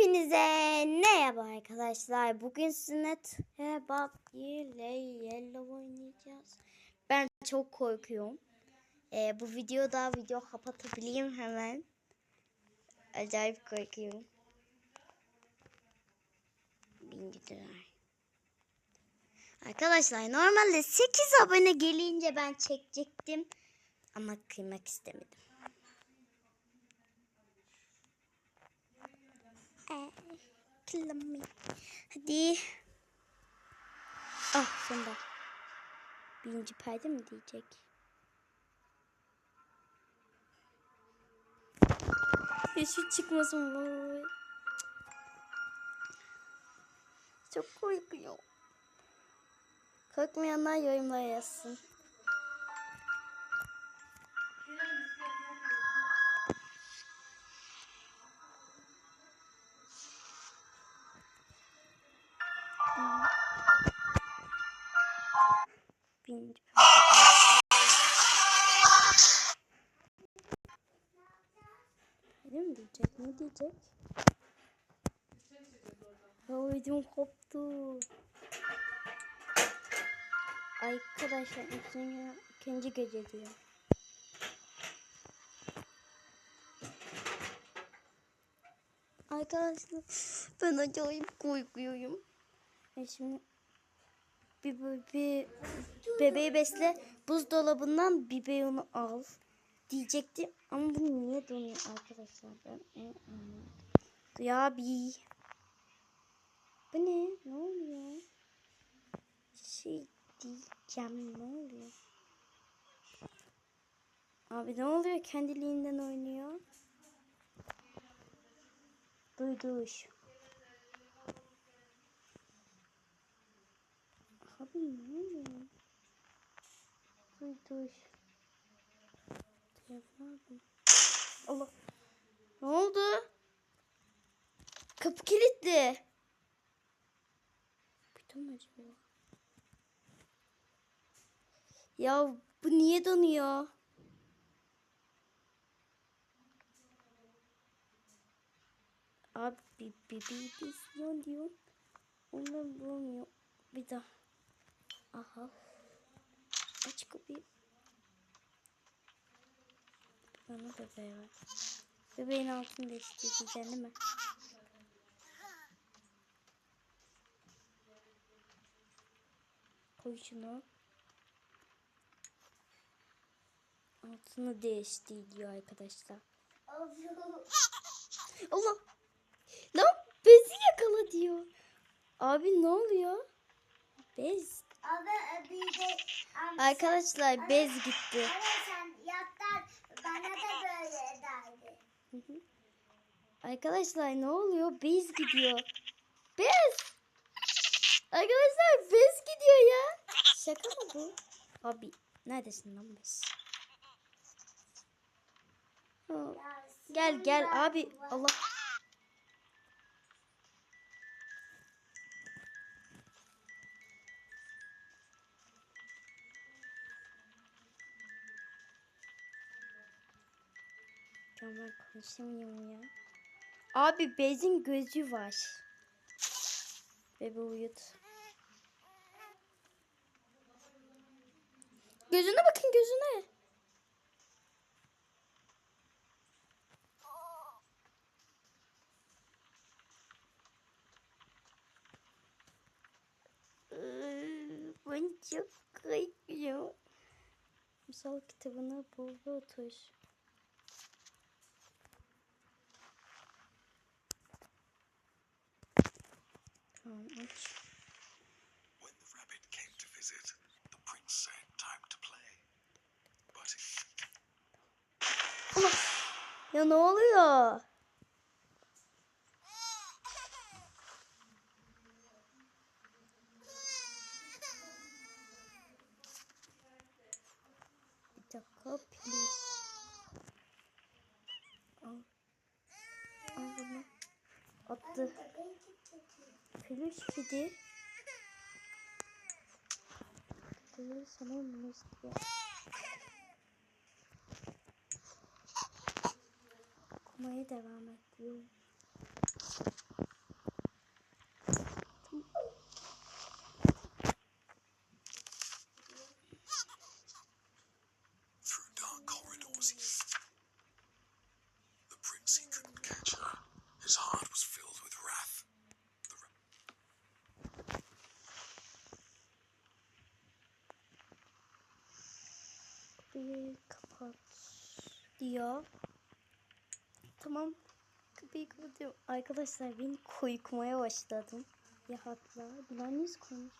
Hepinize merhaba arkadaşlar. Bugün sizinle Tebat ile Yellow oynayacağız. Ben çok korkuyorum. Ee, bu videoda video kapatabileyim hemen. Acayip korkuyorum. Birinci dolar. Arkadaşlar normalde 8 abone gelince ben çekecektim. Ama kıymak istemedim. Kill. Hadi. Ah sonunda. Birinci perde mi diyecek? Yeşil çıkmasın bu. Çok korkuyor. Korkmayanlar yorumlara yazsın. Birinci. Ne diyecek? Ne diyecek? Ya ödüm koptu. Arkadaşlar ikinci, ikinci gece diyor. Arkadaşlar ben acayip korkuyorum. E şimdi bir, bir, bebeği besle buzdolabından biberonu al diyecektim ama bu niye donuyor arkadaşlar ben anlamadım. Ya bir bu ne? Ne oluyor? Şey diyeceğim ne oluyor? Abi ne oluyor? Kendiliğinden oynuyor. Duyduş. Telefon aldım. Allah. Ne oldu? Kapı kilitli. Mü acaba? Ya bu niye donuyor? Abi bir bir bir bir diyor. Ondan bulmuyor. Bir daha. Aha. Aç kapıyı. Bana bebeği var. Bebeğin altını değiştireceksin değil mi? Koy şunu. Altını değişti diyor arkadaşlar. Allah. Lan bezi yakala diyor. Abi ne oluyor? Bez. Arkadaşlar bez gitti. Arkadaşlar ne oluyor? Bez gidiyor. Bez. Arkadaşlar bez gidiyor ya. Şaka mı bu? Abi neredesin lan bez? Gel gel abi. Allah. Ya ben konuşamıyorum ya. Abi bezin gözü var. Bebe uyut. Gözüne bakın gözüne. Ben çok korkuyorum. Misal kitabını buldu otur. Tamam aç. When the rabbit came to visit, the prince said, Time to play. But Allah! Ya ne oluyor? Bir dakika please. Bebek kedi. Kedileri sanırım ne istiyor? Okumaya devam ediyorum. His heart was filled with wrath kapıyı kapat diyor. Tamam. Kapıyı kapatıyorum. Arkadaşlar ben korkmaya başladım. Ya hatta güvenliğiniz koymuş.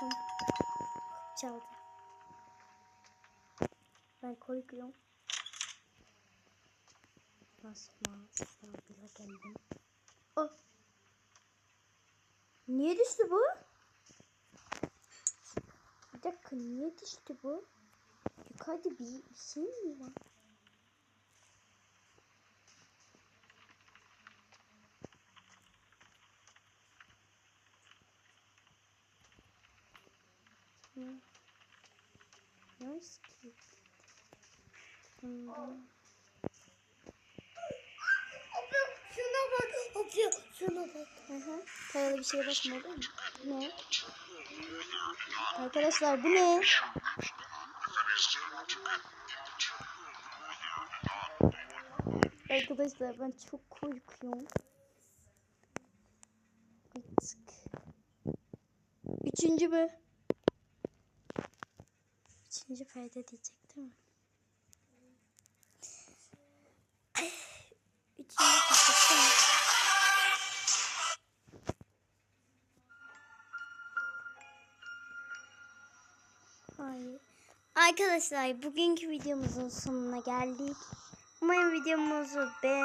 Tamam. Kapı Çaldı. Ben korkuyorum. Basma. Sabırla geldim. Oh. Niye düştü bu? Dakika niye düştü bu? Yukarıda bir, şey mi var? Nice ki. Hmm. Şuna bak. Şuna bak. Hı hı. Paralı bir şeye basma olur mu? Ne? Arkadaşlar bu ne? Arkadaşlar ben çok korkuyorum. Bir tık. Üçüncü mü? Üçüncü perde diyecek değil mi? Arkadaşlar bugünkü videomuzun sonuna geldik. Umarım videomuzu beğen